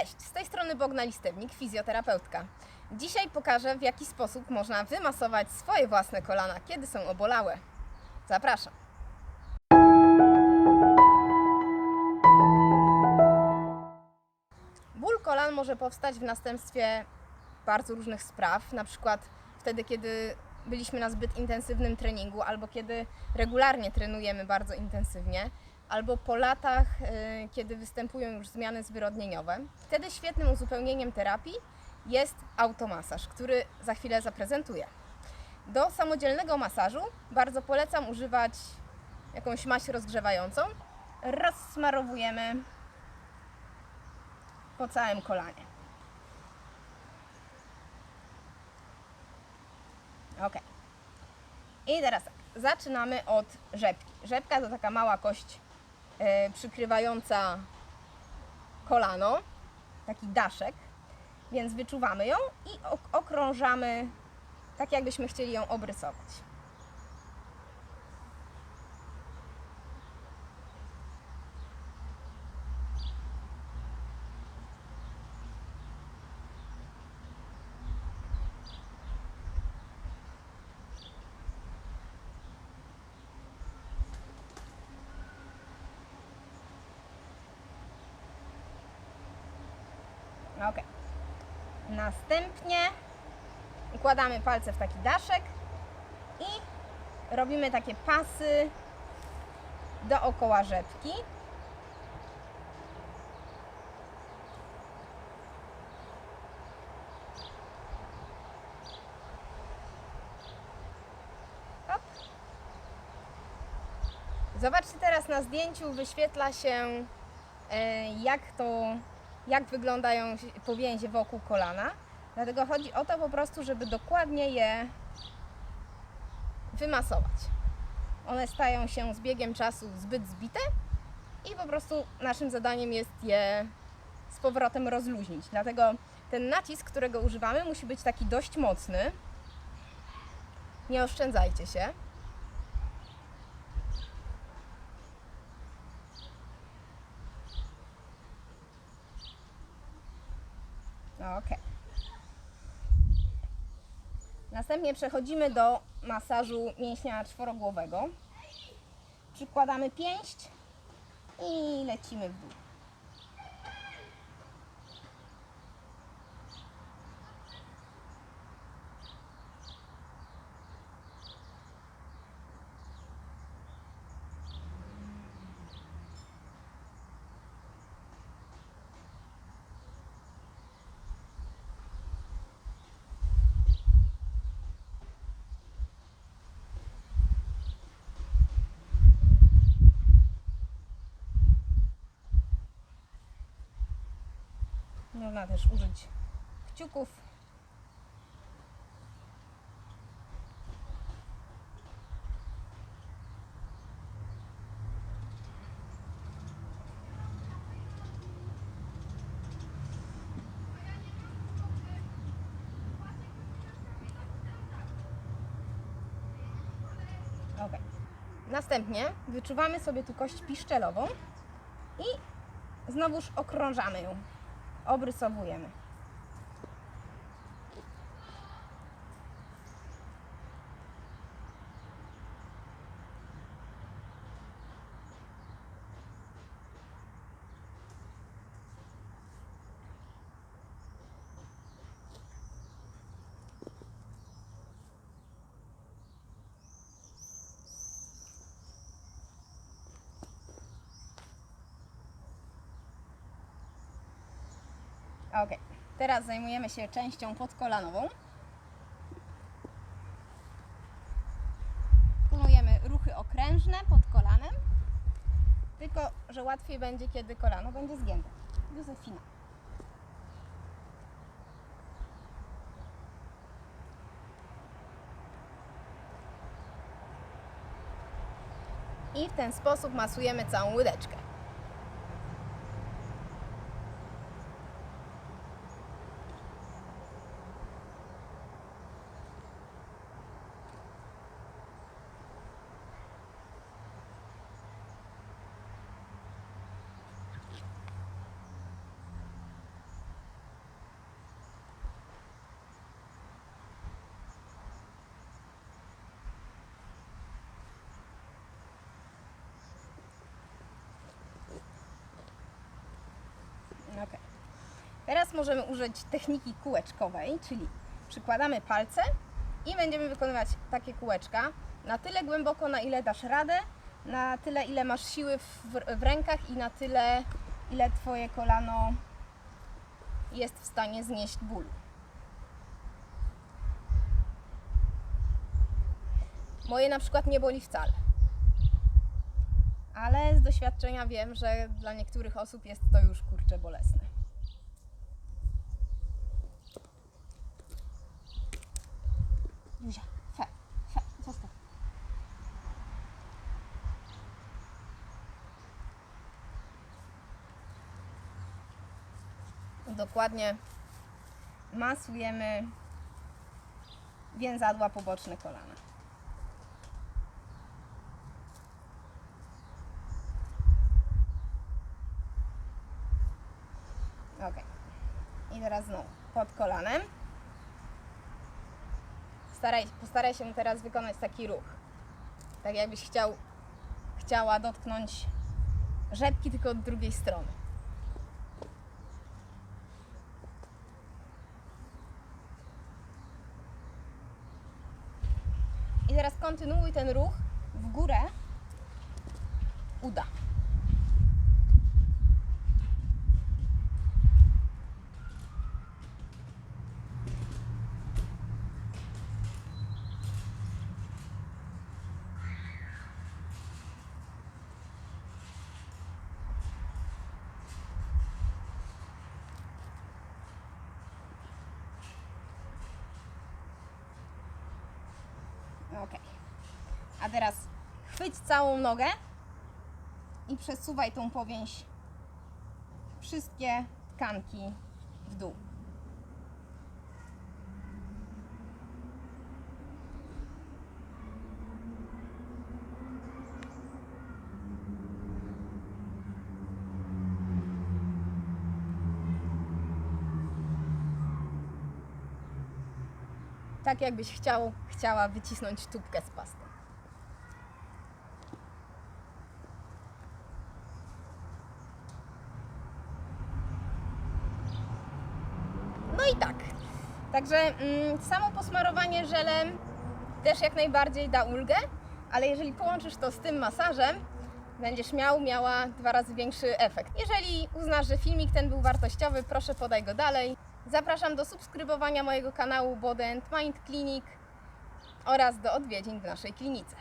Cześć, z tej strony Bogna Listewnik, fizjoterapeutka. Dzisiaj pokażę, w jaki sposób można wymasować swoje własne kolana, kiedy są obolałe. Zapraszam. Ból kolan może powstać w następstwie bardzo różnych spraw, na przykład wtedy, kiedy byliśmy na zbyt intensywnym treningu, albo kiedy regularnie trenujemy bardzo intensywnie, albo po latach, y, kiedy występują już zmiany zwyrodnieniowe. Wtedy świetnym uzupełnieniem terapii jest automasaż, który za chwilę zaprezentuję. Do samodzielnego masażu bardzo polecam używać jakąś maść rozgrzewającą. Rozsmarowujemy po całym kolanie. Ok. I teraz tak, zaczynamy od rzepki. Rzepka to taka mała kość przykrywająca kolano, taki daszek, więc wyczuwamy ją i ok- okrążamy tak, jakbyśmy chcieli ją obrysować. Ok. Następnie układamy palce w taki daszek i robimy takie pasy dookoła rzepki. Zobaczcie teraz na zdjęciu wyświetla się e, jak to, jak wyglądają powięzie wokół kolana. Dlatego chodzi o to po prostu, żeby dokładnie je wymasować. One stają się z biegiem czasu zbyt zbite i po prostu naszym zadaniem jest je z powrotem rozluźnić. Dlatego ten nacisk, którego używamy, musi być taki dość mocny. Nie oszczędzajcie się. Ok. Następnie przechodzimy do masażu mięśnia czworogłowego. Przykładamy pięść i lecimy w dół. Można też użyć kciuków. Następnie wyczuwamy sobie tu kość piszczelową i znowuż okrążamy ją obrysowujemy. Ok, teraz zajmujemy się częścią podkolanową. Wykonujemy ruchy okrężne pod kolanem, tylko że łatwiej będzie, kiedy kolano będzie zgięte. Józefina. I w ten sposób masujemy całą łydeczkę. Ok. Teraz możemy użyć techniki kółeczkowej, czyli przykładamy palce i będziemy wykonywać takie kółeczka na tyle głęboko, na ile dasz radę, na tyle, ile masz siły w, w rękach i na tyle, ile Twoje kolano jest w stanie znieść bólu. Moje na przykład nie boli wcale. Ale z doświadczenia wiem, że dla niektórych osób jest to już kurczę bolesne. Zuzia, fe, fe, zostaw. Dokładnie masujemy więzadła poboczne kolana. Ok. I teraz znowu pod kolanem. Staraj, postaraj się teraz wykonać taki ruch. Tak jakbyś chciał, chciała dotknąć rzepki, tylko od drugiej strony. I teraz kontynuuj ten ruch w górę uda. Ok. A teraz chwyć całą nogę i przesuwaj tą powięź wszystkie tkanki w dół. Tak jakbyś chciał, chciała wycisnąć tubkę z pastą. No i tak. Także mm, samo posmarowanie żelem też jak najbardziej da ulgę, ale jeżeli połączysz to z tym masażem, będziesz miał, miała dwa razy większy efekt. Jeżeli uznasz, że filmik ten był wartościowy, proszę podaj go dalej. Zapraszam do subskrybowania mojego kanału Body and Mind Clinic oraz do odwiedzin w naszej klinice.